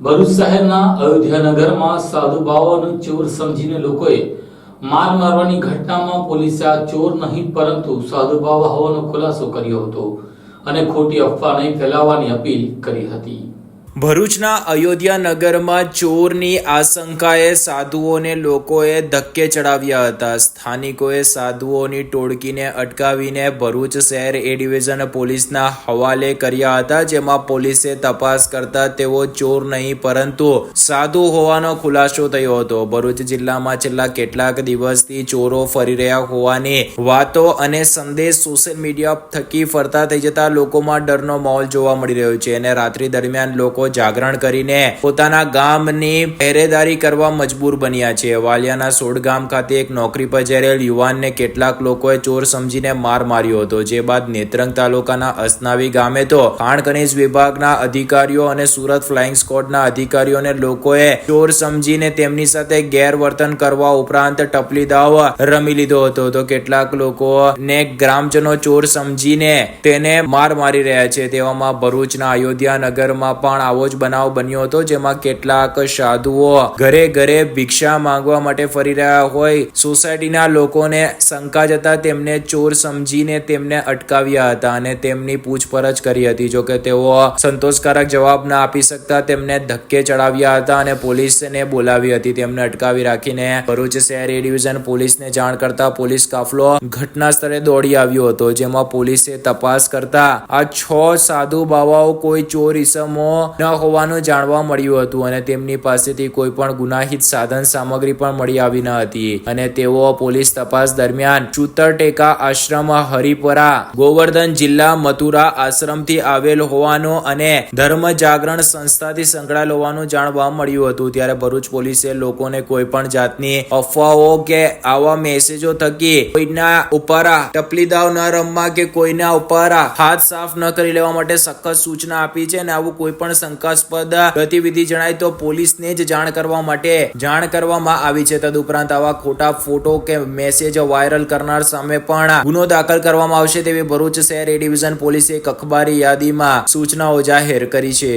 ભરૂચ શહેરના અયોધ્યાનગરમાં સાધુ બાવાઓને ચોર સમજીને લોકોએ માર મારવાની ઘટનામાં પોલીસે આ ચોર નહીં, પરંતુ સાધુ બાવા હોવાનો ખુલાસો કર્યો હતો અને ખોટી અફવા નહીં ફેલાવવાની અપીલ કરી હતી. ભરૂચના અયોધ્યા નગરમાં ચોરની આશંકાએ સાધુઓને લોકોએ ધક્કે ચડાવ્યા હતા. સ્થાનિકોએ સાધુઓની ટોળકીને અટકાવીને ભરૂચ શહેર એ ડિવિઝન પોલીસના હવાલે કર્યા હતા, જેમાં પોલીસે તપાસ કરતા તેઓ ચોર નહીં, પરંતુ સાધુ હોવાનો ખુલાસો થયો હતો. ભરૂચ જિલ્લામાં છેલ્લા કેટલાક દિવસથી ચોરો ફરી રહ્યા હોવાની વાતો અને સંદેશ સોશિયલ મીડિયા થકી ફરતા થઈ જતા લોકોમાં ડરનો માહોલ જોવા મળી રહ્યો છે અને રાત્રિ દરમિયાન લોકો જાગરણ કરીને પોતાના ગામની પહેરેદારી કરવા મજબૂર બન્યા છે. વાલિયાના સોડ ગામ ખાતે એક નોકરી પર જયેલ યુવાનને કેટલાક લોકોએ ચોર સમજીને માર માર્યો હતો. જે બાદ નેત્રંગ તાલુકાના અસનાવી ગામે તો ખાણ ખનીજ વિભાગના અધિકારીઓ અને સુરત ફ્લાઇંગ સ્કોડના અધિકારીઓને લોકોએ ચોર સમજીને તેમની સાથે ગેરવર્તન કરવા ઉપરાંત ટપલી દાવ રમી લીધો હતો. તો કેટલાક લોકો ને ગ્રામજનો ચોર સમજીને તેને માર મારી રહ્યા છે. તેવામાં ભરૂચના અયોધ્યા નગરમાં પણ આવો જ બનાવ બન્યો હતો, જેમાં કેટલાક સાધુઓ ઘરે ઘરે ભિક્ષા માંગવા માટે ફરી રહ્યા હોય. સોસાયટીના લોકોને શંકા જતા તેમને ચોર સમજીને તેમને અટકાવ્યા હતા અને તેમની પૂછપરછ કરી હતી. જોકે તેઓ સંતોષકારક જવાબ ના આપી શકતા તેમને ધક્કે ચડાવ્યા હતા અને પોલીસને બોલાવી હતી. તેમને અટકાવી રાખીને ભરૂચ શહેરી ડિવિઝન પોલીસને જાણ કરતા પોલીસ કાફલો ઘટના સ્થળે દોડી આવ્યો હતો, જેમાં પોલીસે તપાસ કરતા આ છ સાધુ બાવાઓ કોઈ ચોર ઈસમો ન હોવાનું જાણવા મળ્યું હતું અને તેમની પાસેથી કોઈ પણ ગુનાહિત સાધન સામગ્રી પણ મળી આવી ન હતી. અને તેઓ પોલીસ તપાસ દરમિયાન ચૂતર ટેકા આશ્રમ હરિપરા, ગોવર્ધન જિલ્લા મથુરા આશ્રમથી આવેલ હોવાનો અને ધર્મ જાગરણ સંસ્થાથી સંકળાયેલ હોવાનું જાણવા મળ્યું હતું. ત્યારે ભરૂચ પોલીસે લોકોને કોઈ પણ જાતની અફવાઓ કે આવા મેસેજો થકી કોઈના ઉપર ટપલીદાવ ન રમવા કે કોઈના ઉપર હાથ સાફ ન કરી લેવા માટે સખત સૂચના આપી છે અને આવું કોઈ પણ શંકાસ્પદ ગતિવિધિ જણાય તો પોલીસને જ જાણ કરવા માટે જાણ કરવામાં આવી છે. તદુપરાંત આવા ખોટા ફોટો કે મેસેજ વાયરલ કરનાર સામે પણ ગુનો દાખલ કરવામાં આવશે તેવી ભરૂચ શહેર એ ડિવિઝન પોલીસે અખબારી યાદીમાં સૂચનાઓ જાહેર કરી છે.